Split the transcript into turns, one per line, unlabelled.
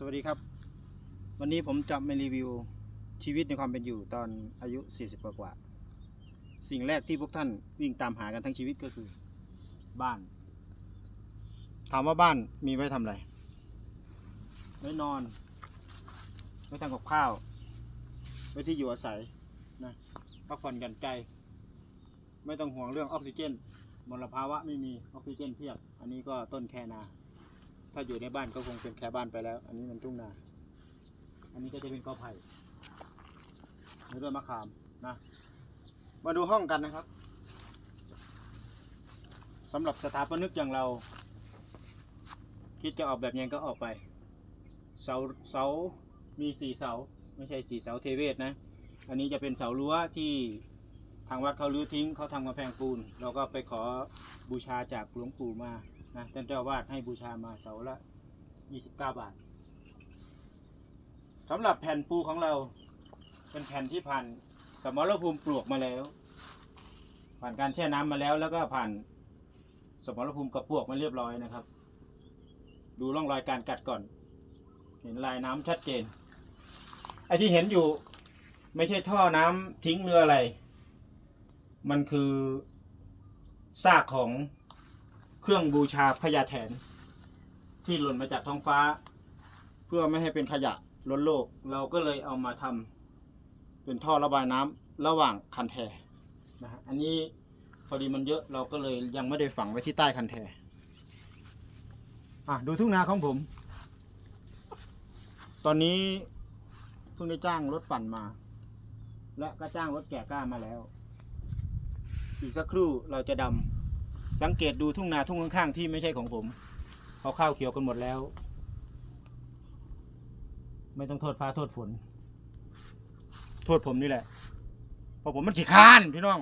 สวัสดีครับ วันนี้ผมจะมารีวิวชีวิตในความเป็นอยู่ตอนอายุ 40 กว่ากว่าๆสิ่งแรกที่พวกท่านวิ่งตามหากันทั้งชีวิตก็คือ บ้าน ถามว่าบ้านมีไว้ทำอะไร ไว้นอน ไว้ทำกับข้าว ไว้ที่อยู่อาศัยนะพักผ่อนหย่อนใจ ไม่ต้องห่วงเรื่องออกซิเจนมลภาวะไม่มีออกซิเจนเพียบ อันนี้ก็ต้นแคนา ถ้าอยู่ในบ้านก็คงเป็นแค่บ้านไปแล้ว อันนี้มันทุ่งนา อันนี้ก็จะเป็นกอไผ่หรือต้นมะขามนะ มาดูห้องกันนะครับสำหรับสถาปนิกอย่างเรา คิดจะออกแบบยังก็ออกไป เสาเสามีสี่เสา ไม่ใช่สี่เสาเทเวศนะ อันนี้จะเป็นเสารั้วที่ทางวัดเขาลื้อทิ้งเขาทำกำแพงปูน เราก็ไปขอบูชาจากหลวงปู่มา นะท่านเจ้าวาดให้บูชามาเสาละ 29 บาทสำหรับแผ่นปูของเรา เป็นแผ่นที่ผ่านสมรภูมิปลวกมาแล้ว ผ่านการแช่น้ำมาแล้ว แล้วก็ผ่านสมรภูมิกับปลวกมาเรียบร้อยนะครับ ดูร่องรอยการกัดก่อน เห็นลายน้ำชัดเจนไอ้ที่เห็นอยู่ไม่ใช่ท่อน้ำทิ้งเรืออะไร มันคือซากของ เครื่องบูชาพญาแถน ที่หล่นมาจากท้องฟ้า เพื่อไม่ให้เป็นขยะล้นโลก เราก็เลยเอามาทำเป็นท่อระบายน้ำระหว่างคันแทนะฮะอันนี้พอดีมันเยอะเราก็เลยยังไม่ได้ฝังไว้ที่ใต้คันแทอะดูทุ่งนาของผม ตอนนี้เพิ่งได้จ้างรถปั่นมา และก็จ้างรถแก่กล้ามาแล้ว อีกสักครู่เราจะดำ สังเกตดูทุ่งนาทุ่งข้างๆที่ไม่ใช่ของผมเขาข้าวเขียวกันหมดแล้ว ไม่ต้องโทษฟ้าโทษฝน โทษผมนี่แหละเพราะผมมันขี้ค้านพี่น้อง